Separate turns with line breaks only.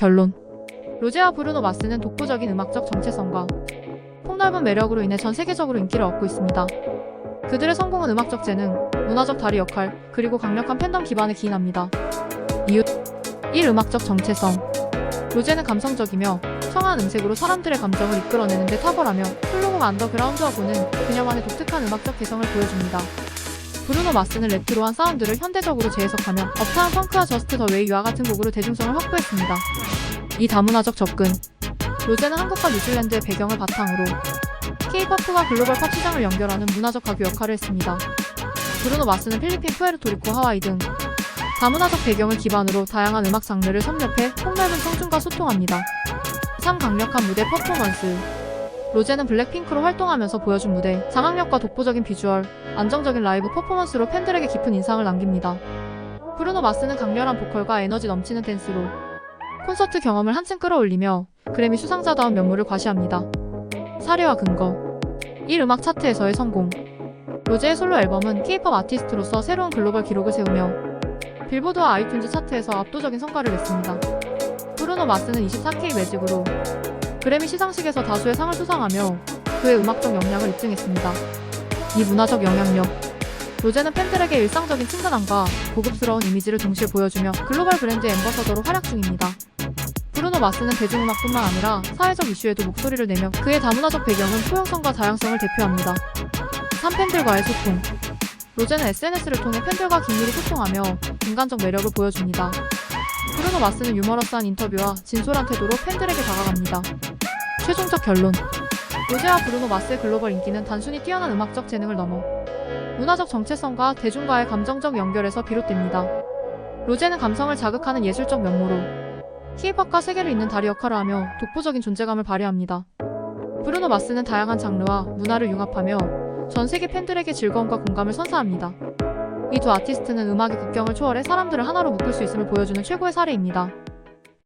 결론 로제와 브루노 마스는 독보적인 음악적 정체성과 폭넓은 매력으로 인해 전 세계적으로 인기를 얻고 있습니다. 그들의 성공은 음악적 재능, 문화적 다리 역할, 그리고 강력한 팬덤 기반에 기인합니다. 이유 1. 음악적 정체성 로제는 감성적이며 청아한 음색으로 사람들의 감정을 이끌어내는 데 탁월하며 플로우가 안더그라운드하고는 그녀만의 독특한 음악적 개성을 보여줍니다. 브루노 마스는 레트로한 사운드를 현대적으로 재해석하며 업타운 펑크와 저스트 더 웨이와 같은 곡으로 대중성을 확보했습니다. 이 다문화적 접근 로제는 한국과 뉴질랜드의 배경을 바탕으로 K-팝과 글로벌 팝 시장을 연결하는 문화적 가교 역할을 했습니다. 브루노 마스는 필리핀, 푸에르토리코, 하와이 등 다문화적 배경을 기반으로 다양한 음악 장르를 섭렵해 폭넓은 청중과 소통합니다. 3. 강력한 무대 퍼포먼스 로제는 블랙핑크로 활동하면서 보여준 무대, 장악력과 독보적인 비주얼, 안정적인 라이브 퍼포먼스로 팬들에게 깊은 인상을 남깁니다. 브루노 마스는 강렬한 보컬과 에너지 넘치는 댄스로 콘서트 경험을 한층 끌어올리며 그래미 수상자다운 면모를 과시합니다. 사례와 근거 1. 음악 차트에서의 성공 로제의 솔로 앨범은 K-팝 아티스트로서 새로운 글로벌 기록을 세우며 빌보드와 아이튠즈 차트에서 압도적인 성과를 냈습니다. 브루노 마스는 24K 매직으로 그래미 시상식에서 다수의 상을 수상하며 그의 음악적 역량을 입증했습니다. 이 문화적 영향력 로제는 팬들에게 일상적인 친근함과 고급스러운 이미지를 동시에 보여주며 글로벌 브랜드의 엠버서더로 활약 중입니다. 브루노 마스는 대중음악뿐만 아니라 사회적 이슈에도 목소리를 내며 그의 다문화적 배경은 포용성과 다양성을 대표합니다. 3. 팬들과의 소통 로제는 SNS를 통해 팬들과 긴밀히 소통하며 인간적 매력을 보여줍니다. 브루노 마스는 유머러스한 인터뷰와 진솔한 태도로 팬들에게 다가갑니다. 최종적 결론 로제와 브루노 마스의 글로벌 인기는 단순히 뛰어난 음악적 재능을 넘어 문화적 정체성과 대중과의 감정적 연결에서 비롯됩니다. 로제는 감성을 자극하는 예술적 면모로 K-팝과 세계를 잇는 다리 역할을 하며 독보적인 존재감을 발휘합니다. 브루노 마스는 다양한 장르와 문화를 융합하며 전 세계 팬들에게 즐거움과 공감을 선사합니다. 이 두 아티스트는 음악의 국경을 초월해 사람들을 하나로 묶을 수 있음을 보여주는 최고의 사례입니다.